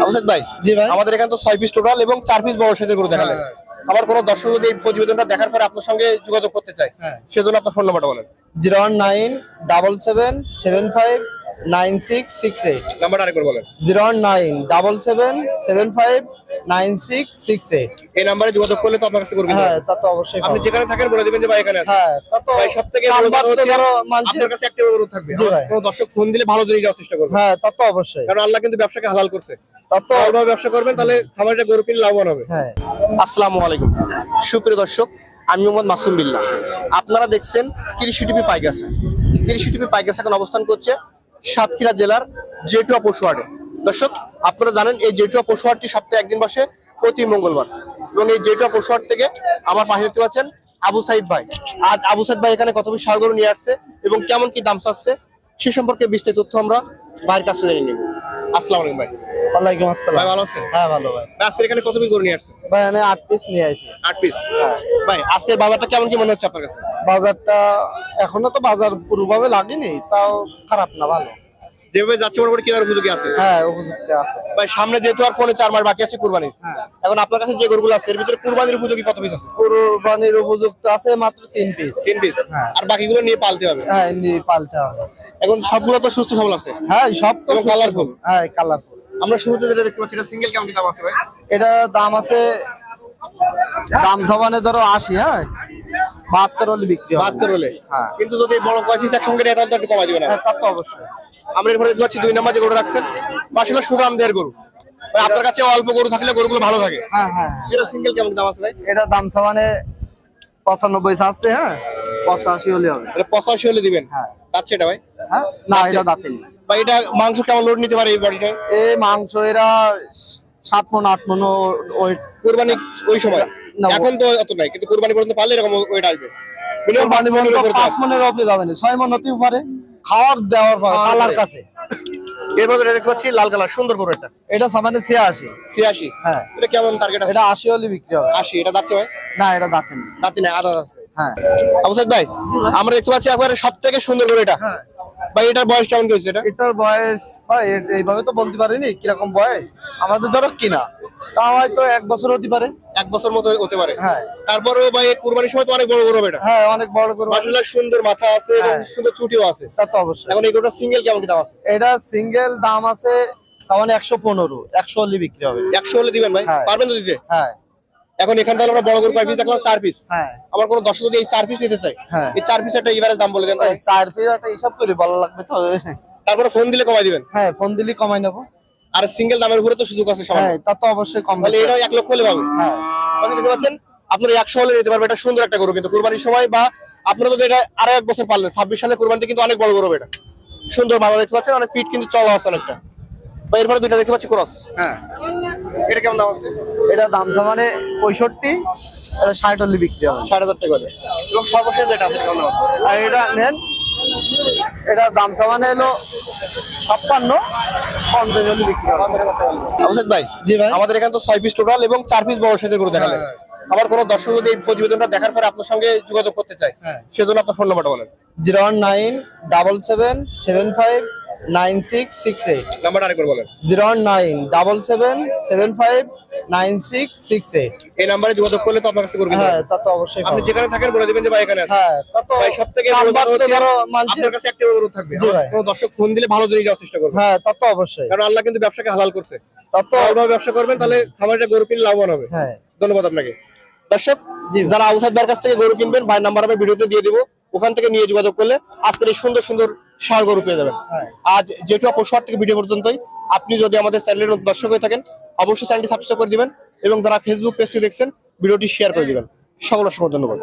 আবুসাদ ভাই জি ভাই। আমাদের এখানে তো ছয় পিস টোটাল এবং চার পিস বড় সাইজের গরু দেখালেন হ্যাঁ। আমার কোনো দর্শক যদি এই প্রতিবেদনটা দেখার পরে আপনার সঙ্গে যোগাযোগ করতে চায় হ্যাঁ। সেজন্য আপনার ফোন নাম্বারটা বলেন zero one nine double seven seven five nine six six eight. নাম্বারটা আরেকবার বলেন। Zero nine double seven seven five nine six six eight. এই নাম্বারে যোগাযোগ করলে তো আপনার কাছে করবেন হ্যাঁ তা তো অবশ্যই আপনি যেখানে থাকেন বলে দিবেন যে ভাই এখানে আছে। হ্যাঁ তা তো ভাই সব বড় কথা হচ্ছে আপনার কাছে একটা গরু থাকবে। কোনো দর্শক ফোন দিলে ভালো জিনিস দেওয়ার চেষ্টা করবে হ্যাঁ তা তো অবশ্যই। কারণ আল্লাহ কিন্তু ব্যবসাকে হালাল করছে। ব্যবসা করবেন তাহলে খামারটা গরু কিনলে লাভবান হবে। হ্যাঁ। আসসালামু আলাইকুম। সুপ্রিয় দর্শক আমি মোহাম্মদ মাসুম বিল্লাহ। আপনারা দেখছেন কৃষি টিভি পাইগাছা। কৃষি টিভি পাইগাছা এখন অবস্থান করছে সাতক্ষীরা জেলার জেটুয়া পশুহাটে দর্শক আপনারা জানেন এই জেটুয়া পশুহাটটি সপ্তাহে একদিন বসে প্রতি মঙ্গলবার। এবং এই জেটুয়া পশুহাট থেকে আমার পাশে দেখতে পাচ্ছেন আবু সাইদ ভাই। আজ আবু সাইদ ভাই এখানে কত বেশি সারগরু নিয়ে আসছে এবং কেমন কি দাম চাচ্ছে সে সম্পর্কে বিস্তারিত তথ্য আমরা ভাইয়ের কাছে জেনে নিব। আসসালামু আলাইকুম ভাই। ওয়ালাইকুম ভাই আসসালাম ভালো আছেন? হ্যাঁ ভালো ভাই। ভাই, আজকে এখানে কত পিস গরু নিয়ে আসছে ভাই আমি আট পিস নিয়ে আসছে। আট পিস? ভাই আজকের বাজারটা কেমন কি মনে হচ্ছে আপনার কাছে? বাজারটা এখনও তো বাজার পুরোভাবে লাগেনি তাও খারাপ না ভালো। যেভাবে যাচ্ছে মোটামুটি কেনার উপযোগী আছে। হ্যাঁ উপযুক্ত আছে। ভাই সামনে যেহেতু আর পৌনে চার মাস বাকি আছে কুরবানির হ্যাঁ। এখন আপনার কাছে যে গরুগুলো আছে এর ভিতরে কুরবানির উপযোগী কত পিস আছে? কুরবানির উপযুক্ত আছে মাত্র তিন পিস তিন পিস হ্যাঁ। আর বাকিগুলো নিয়ে পালতে হবে? হ্যাঁ নিয়ে পালতে হবে। এখন সবগুলো তো সুস্থ সবল আছে? হ্যাঁ সব তো colourful। হ্যাঁ কালারফুল আমরা শুরুতে যেটা দেখতে পাচ্ছি এটা সিঙ্গেল কেমন দাম আছে ভাই? এটা দাম আছে দাম জমানে ধরো আশি হ্যাঁ? বাহাত্তর হলে বিক্রি বাহাত্তর হলে? হ্যাঁ। কিন্তু যদি বড় কয় পিস একসঙ্গে তো একটু কমাই দিবেন হ্যাঁ তা তো অবশ্যই। আমরা এরপরে দেখতে পাচ্ছি দুই নম্বর যে গরু রাখছেন মাসাল্লাহ সুরাম দেহের গরু। আপনার কাছে অল্প গরু থাকলে গরুগুলো ভালো থাকে। হ্যাঁ হ্যাঁ এটা সিঙ্গেল কেমন দাম আছে ভাই? এটা দাম জমানে পঁচানব্বই আছে হ্যাঁ? পঁচাশি হলে হবে। এটা পঁচাশি হলে দিবেন? হ্যাঁ। যাচ্ছে এটা ভাই? হ্যাঁ? না এটা দাঁতেনি ভাই এটা মাংস কেমন লোড নিতে পারে এই বডিটায় এই মাংস এরা সাত মন আট মন ওয়েট কুরবানি ওই সময়? এখন তো অত নাই কিন্তু কুরবানি পর্যন্ত পারলে এরকম ওয়েট আসবে। কোরবানি পাঁচ মনের যাবে না ছয় মন হতেও পারে। খাওয়ার দেওয়ার পর খাওয়ার কাছে। এরপর যেটা দেখতে পাচ্ছি লাল কালার সুন্দর গরু এটা এটা সামান্য ছিয়াশি। ছিয়াশি? হ্যাঁ। এটা কেমন টার্গেট আছে? এটা আশি হলে বিক্রি হবে। আশি এটা না এটা নাই। আদার আছে। হ্যাঁ। আবু সাইদ ভাই আমরা দেখতে পাচ্ছি একবারে সব থেকে সুন্দর গরু এটা। হ্যাঁ। ভাই এটার বয়স কেমন কি হয়েছে এটা? এটার বয়স ভাই এইভাবে তো বলতে পারিনি কীরকম বয়স? আমাদের ধরো কিনা তা হয়তো এক বছর হতে পারে। এক বছর মতো হতে পারে। হ্যাঁ। তারপরেও ভাই কুরবানির সময় তো অনেক বড় গরু হবে এটা। হ্যাঁ অনেক বড় করে মাসাল্লাহ সুন্দর মাথা আছে এবং হ্যাঁ। সুন্দর চুটিও আছে। তা তো অবশ্যই। এখন এই গরুটা সিঙ্গেল কেমন দাম আছে? এটা সিঙ্গেল দাম আছে সামান্য একশো পনেরো একশো হলে বিক্রি হবে। একশো হলে দিবেন ভাই? হ্যাঁ। পারবেন তো দিতে? হ্যাঁ। এখন এখান থেকে আমরা বড় গরু কয় পিস দেখলাম চার পিস হ্যাঁ। আমার কোনো দর্শক যদি এই চার পিস নিতে চাই হ্যাঁ। এই চার পিস একটা এবারে দাম বলে দেন চার পিস একটা হিসাব করে ভালো লাগবে তো। তারপরে ফোন দিলে কমাই দিবেন। হ্যাঁ ফোন দিলে কমাই নেব। আর সিঙ্গেল দামের উপরে তো সুযোগ আছে সবাই হ্যাঁ তা তো অবশ্যই কম তাহলে এটাও এক লক্ষ হলে পাবে। হ্যাঁ। আপনি দেখতে পাচ্ছেন আপনারা একশো হলে নিতে পারবে। এটা সুন্দর একটা গরু কিন্তু কুরবানির সময় বা আপনারা যদি এটা আরও এক বছর পারলেন ছাব্বিশ সালে কুরবানিতে কিন্তু অনেক বড় গরু হবে এটা। সুন্দর মাথা দেখতে পাচ্ছেন অনেক ফিট কিন্তু চলা আছে অনেকটা। বা এরপরে দুইটা দেখতে পাচ্ছি ক্রস হ্যাঁ। এটা কেমন দাম আছে? এটা দাম মানে পঁয়ষট্টি এটা ষাট হলে বিক্রি হবে। ষাট হাজার টাকা করে। এবং সর্বশেষ যেটা আছে কেমন দাম আছে? আর এটা নেন এটা দাম মানে হলো ছাপ্পান্ন পঞ্চাশ হলে বিক্রি হবে। পঞ্চাশ হাজার টাকা অবশ্যই ভাই জি ভাই। আমাদের এখানে তো ছয় পিস টোটাল এবং চার পিস বড় সাইজের গরু দেখালেন। হ্যাঁ, আমার কোনো দর্শক যদি এই প্রতিবেদনটা দেখার পরে আপনার সঙ্গে যোগাযোগ করতে চায় হ্যাঁ। সেজন্য আপনার ফোন নাম্বারটা বলেন। Zero one nine double seven seven five nine six six eight. নাম্বারটা আরেকবার বলেন। Zero nine double seven seven five nine six six eight. এই নাম্বারে যোগাযোগ করলে তো আপনার কাছে করবেন হ্যাঁ তা তো অবশ্যই আপনি যেখানে থাকেন বলে দিবেন যে ভাই এখানে আছে। হ্যাঁ তা তো ভাই সব বড় কথা হচ্ছে আপনার কাছে একটা অনুরোধ থাকবে। কোনো দর্শক ফোন দিলে ভালো জিনিস দেওয়ার চেষ্টা হ্যাঁ তা তো অবশ্যই। কারণ আল্লাহ কিন্তু ব্যবসাকে হালাল করছে। তা তো ভালোভাবে ব্যবসা করবেন তাহলে খামারটা গরু কিনলে লাভবান হবে। হ্যাঁ। ধন্যবাদ আপনাকে। দর্শক যারা আউসাদ ভাইয়ের কাছ থেকে গরু কিনবেন ভাই নাম্বার আমি ভিডিওতে দিয়ে দিব। ওখান থেকে নিয়ে যোগাযোগ করলে আজকের এই সুন্দর সুন্দর সার গরু পেয়ে যাবেন। হ্যাঁ। আজ যেটু অপসর থেকে ভিডিও পর্যন্তই। আপনি যদি আমাদের চ্যানেলের দর্শক হয়ে থাকেন অবশ্যই চ্যানেলটি সাবস্ক্রাইব করে দিবেন এবং যারা ফেসবুক পেজটি দেখছেন ভিডিওটি শেয়ার করে দিবেন। সকল অসংখ্য ধন্যবাদ।